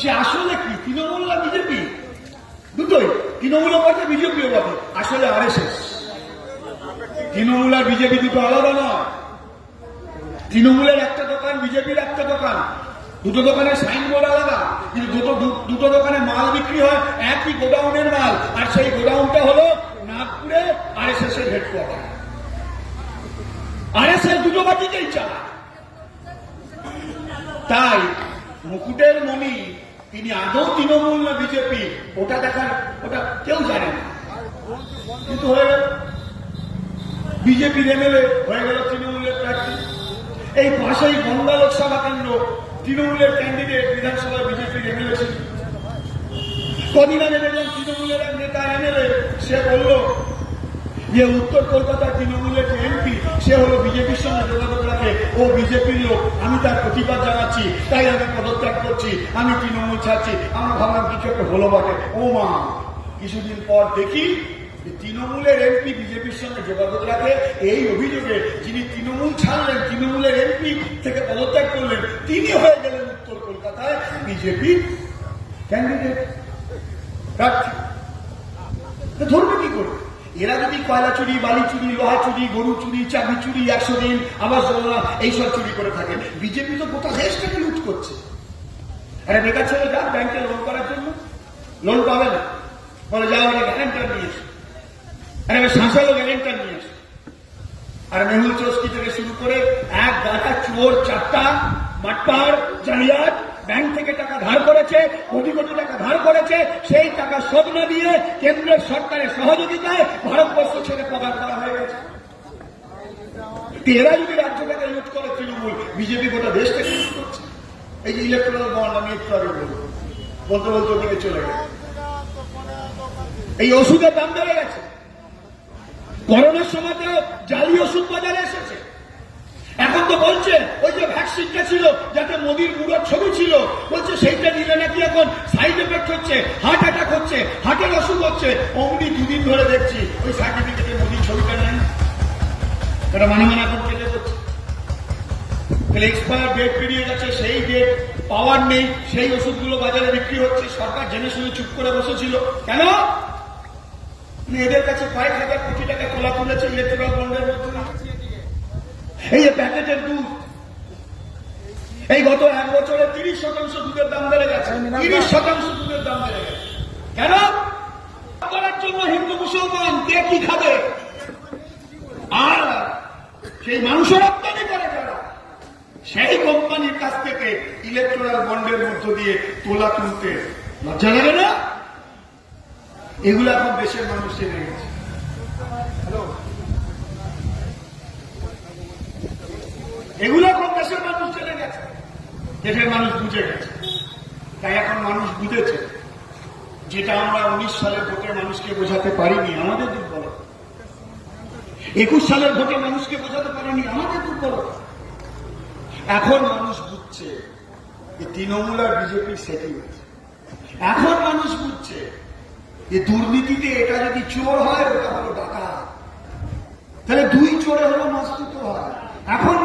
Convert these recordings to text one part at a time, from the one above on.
সে আসলে কি? তৃণমূল না বিজেপি দুটোই। তৃণমূলও বটে বিজেপিও বটে আসলে আর তৃণমূল আর বিজেপি দুটো আলাদা নয়। তৃণমূলের একটা দোকান, বিজেপির একটা দোকান। দুটো দোকানের সাইনবোর্ড আলাদা, কিন্তু দুটো দুটো দোকানে মাল বিক্রি হয় একই গোডাউনের মাল। আর সেই গোডাউনটা হলো নাগপুরে আর এস এস এর হেডকোয়ার্টার আর এস এস দুটো বাকিতেই চালায়। তাই মুকুটের মণি তিনি আদৌ তৃণমূল না বিজেপি? ওটা দেখার ওটা কেউ জানে না। কিন্তু হয়ে গেল। বিজেপির এমএলএ হয়ে গেল তৃণমূলের প্রার্থী। এই পাশেই গঙ্গা লোকসভা কেন্দ্র, তৃণমূলের ক্যান্ডিডেট বিধানসভায় বিজেপির এমএলএ ছিল। কদিন আগে দেখলাম তৃণমূলের এক নেতা এমএলএ, সে বলল যে, উত্তর কলকাতার তৃণমূলের যে এমপি, সে হলো বিজেপির সঙ্গে যোগাযোগ ও বিজেপির লোক, আমি তার প্রতিবাদ জানাচ্ছি, তাই আমি পদত্যাগ করছি, আমি তৃণমূল ছাড়ছি। আমার ভাবলাম কিছু একটা হলো বটে ও মা, কিছুদিন পর দেখি তৃণমূলের এমপি বিজেপির সঙ্গে যোগাযোগ রাখে। এই অভিযোগে যিনি তৃণমূল ছাড়লেন, তৃণমূলের এমপি থেকে পদত্যাগ করলেন, তিনি হয়ে গেলেন উত্তর কলকাতায় বিজেপি ক্যান্ডিডেট প্রার্থী। ধরবে কি করে? এরা যদি কয়লা চুরি, বালি চুরি, লোহা চুরি, গরু চুরি চাবি চুরি, একশো দিন আবাস যোজনা এইসব চুরি করে থাকে। বিজেপি তো গোটা দেশটাকে লুট করছে। আরে বেকার ছেলে যান ব্যাংকে লোন করার জন্য। লোন পাবে না। বলে, যাও আগে গ্যারেন্টার নিয়ে এসো। আরে আমি শাসালো গ্যারেন্টার নিয়ে এসো। আর মেহুল চৌস্কি থেকে শুরু করে এক গাদা চোর, চারটা মাটপার জালিয়াত ব্যাংক থেকে টাকা ধার করেছে, কোটি কোটি টাকা ধার করেছে, সেই টাকা শোধ না দিয়ে কেন্দ্রের সরকারের সহযোগিতায় ভারতবর্ষ ছেড়ে পদার করা হয়ে গেছে। এরা যদি রাজ্যটাকে লুট করে তৃণমূল, বিজেপি গোটা দেশটাকে লুট করছে। এই যে ইলেকট্রাল বন্ড আমি একটু আগে বলব বলতে বলতে ওদিকে চলে গেছে এই ওষুধের দাম বেড়ে গেছে। করোনার সময় তো জালি ওষুধ বাজারে এসেছে। এখন তো বলছে ওই যে ভ্যাকসিনটা ছিল, যাতে মোদির বুড়োর ছবি ছিল। বলছে সেইটা নিলে নাকি এখন সাইড এফেক্ট হচ্ছে হার্ট অ্যাটাক হচ্ছে হার্টের অসুখ হচ্ছে। অমনি দুদিন ধরে দেখছি, ওই সার্টিফিকেটে মোদির ছবিটা নেই। এটা মানে মানে এখন কেটে করছে তাহলে এক্সপায়ার ডেট পেরিয়ে গেছে, সেই ডেট পাওয়ার নেই, সেই ওষুধগুলো বাজারে বিক্রি হচ্ছে, সরকার জেনে শুনে চুপ করে বসেছিল। কেন? এদের কাছে কয়েক হাজার কোটি টাকা তোলা তুলেছে ইলেকট্রাল বন্ডের মাধ্যমে। এই যে প্যাকেটের দুধ এই গত এক বছরে তিরিশ শতাংশ দুধের দাম বেড়ে গেছে। তিরিশ শতাংশ দুধের দাম বেড়ে গেছে। কেন? করার জন্য হিন্দু মুসলমান কে কি খাবে? আর সেই রপ্তানি করে যারা সেই কোম্পানির কাছ থেকে ইলেকট্রাল বন্ডের মধ্য দিয়ে তোলা তুলতে লজ্জা লাগে না? এগুলো এখন দেশের মানুষ জেনে গেছে। এগুলো এখন দেশের মানুষ জেনে গেছে? দেশের মানুষ বুঝে গেছে। তাই এখন মানুষ বুঝেছে যেটা আমরা উনিশ সালের ভোটে মানুষকে বোঝাতে পারিনি, আমাদের দুর্বল একুশ সালের ভোটে মানুষকে বোঝাতে পারিনি, আমাদের দুর্বল এখন মানুষ বুঝছে যে তৃণমূল আর বিজেপির সেটিং আছে। এখন মানুষ বুঝছে যে দুর্নীতিতে এটা যদি চোর হয়, ওটা হলো ডাকাত। তাহলে দুই চোরে হলো মাস্তুত হয়। এখন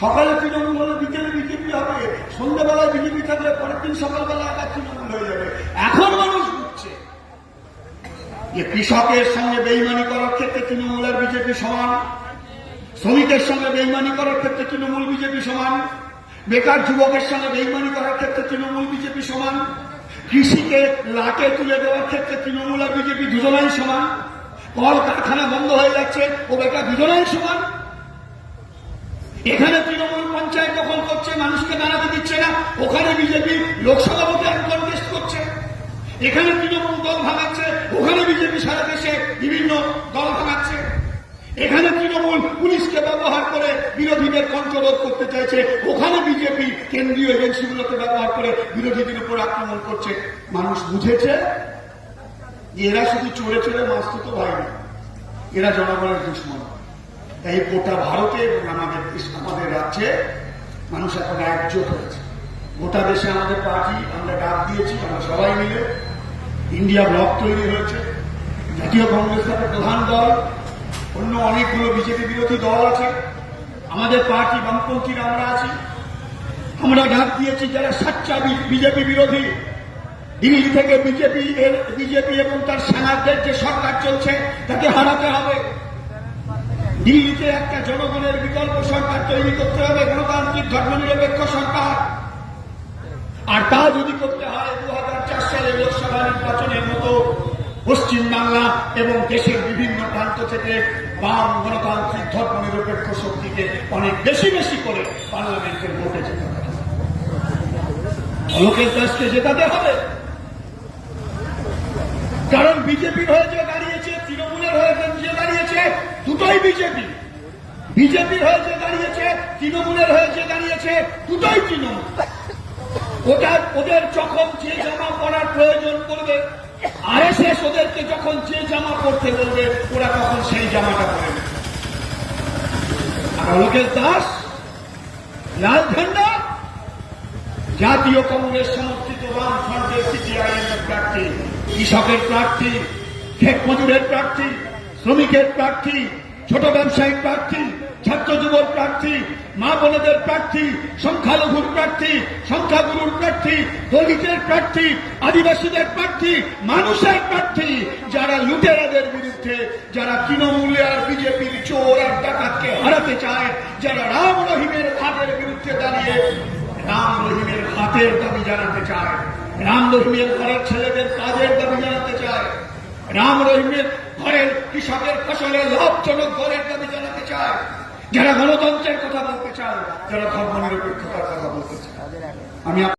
সকালে তৃণমূল হলে বিকেলে বিজেপি হবে, সন্ধ্যাবেলায় বিজেপি থাকলে পরের দিন সকালবেলা আবার তৃণমূল হয়ে যাবে। এখন মানুষ বুঝছে যে কৃষকের সঙ্গে বেইমানি করার ক্ষেত্রে তৃণমূল আর বিজেপি সমান, শ্রমিকের সঙ্গে বেইমানি করার ক্ষেত্রে তৃণমূল, বিজেপি সমান, বেকার যুবকের সঙ্গে বেইমানি করার ক্ষেত্রে তৃণমূল, বিজেপি সমান, কৃষিকে লাটে তুলে দেওয়ার ক্ষেত্রে তৃণমূল আর বিজেপি দুজনাই সমান কল কারখানা বন্ধ হয়ে যাচ্ছে, ও বেকার দুজনাই সমান। এখানে তৃণমূল পঞ্চায়েত দখল করছে, মানুষকে দাঁড়াতে দিচ্ছে না, ওখানে বিজেপি লোকসভা ভোটে কন্টেস্ট করছে। এখানে তৃণমূল দল ভাঙাচ্ছে, ওখানে বিজেপি সারা দেশে বিভিন্ন দল ভাঙাচ্ছে। এখানে তৃণমূল পুলিশকে ব্যবহার করে বিরোধীদের কণ্ঠরোধ করতে চাইছে, ওখানে বিজেপি কেন্দ্রীয় এজেন্সিগুলোকে ব্যবহার করে বিরোধীদের উপর আক্রমণ করছে। মানুষ বুঝেছে এরা শুধু চড়ে চড়ে মাস্তুত ভাই এরা জনগণের দুশ্মন। এই গোটা ভারতে এবং আমাদের আমাদের রাজ্যে মানুষ এখন একজোট হয়েছে। গোটা দেশে আমাদের পার্টি, আমরা ডাক দিয়েছি, আমরা সবাই মিলে ইন্ডিয়া ব্লক তৈরি হয়েছে। জাতীয় কংগ্রেস তাদের প্রধান দল, অন্য অনেকগুলো বিজেপি বিরোধী দল আছে। আমাদের পার্টি বামপন্থীরা আমরা আছি। আমরা ডাক দিয়েছি, যারা সাচ্চা বিজেপি বিরোধী, দিল্লি থেকে বিজেপি বিজেপি এবং তার সেনাদের যে সরকার চলছে, তাকে হারাতে হবে। দিল্লিতে একটা জনগণের বিকল্প সরকার তৈরি করতে হবে, গণতান্ত্রিক ধর্মনিরপেক্ষ সরকার। আর তা যদি করতে হয় দু সালের লোকসভা নির্বাচনের মতো পশ্চিমবাংলা এবং দেশের বিভিন্ন প্রান্ত থেকে বাম গণতান্ত্রিক ধর্মনিরপেক্ষ শক্তিকে অনেক বেশি বেশি করে পার্লামেন্টের ভোটে যেতে হবে। লোকের দাসকে জেতাতে হবে। কারণ বিজেপির হয়ে যে দাঁড়িয়েছে, তৃণমূলের হয়ে দাঁড়িয়েছে দুটোই বিজেপি। বিজেপির হয়ে যে দাঁড়িয়েছে, তৃণমূলের হয়ে যে দাঁড়িয়েছে, দুটোই তৃণমূল। ওটা ওদের যখন যে জামা পরার প্রয়োজন পড়বে আর এস ওদেরকে যখন যে জামা পরতে বলবে, ওরা তখন সেই জামাটা পরে আর লোকেশ দাস, লাল ঝান্ডা, জাতীয় কংগ্রেস সমর্থিত বাম ফ্রন্টের সিপিআইএম প্রার্থী, কৃষকের প্রার্থী ক্ষেত মজুরের প্রার্থী শ্রমিকের প্রার্থী, ছোট ব্যবসায়িক প্রার্থী, ছাত্র যুবর প্রার্থী, মা বোনেদের প্রার্থী, সংখ্যালঘুর প্রার্থী, সংখ্যাগুরুর প্রার্থী, দলিতের প্রার্থী, আদিবাসীদের প্রার্থী, মানুষের প্রার্থী, যারা লুটেরাদের বিরুদ্ধে, যারা তৃণমূলে আর বিজেপির চোর আর ডাকাতকে হারাতে চায়, যারা রাম রহিমের ঘাটের বিরুদ্ধে দাঁড়িয়ে, রাম রহিমের হাতের দাবি জানাতে চায়, রাম রহিমের ঘরের ছেলেদের কাজের দাবি জানাতে চায়, রাম রহিমের কৃষকের ফসলের লাভজনক দলের দাবি জানাতে চায়। যারা গণতন্ত্রের কথা বলতে চায়, যারা ধর্ম নিরপেক্ষতার কথা বলতে চায়। আমি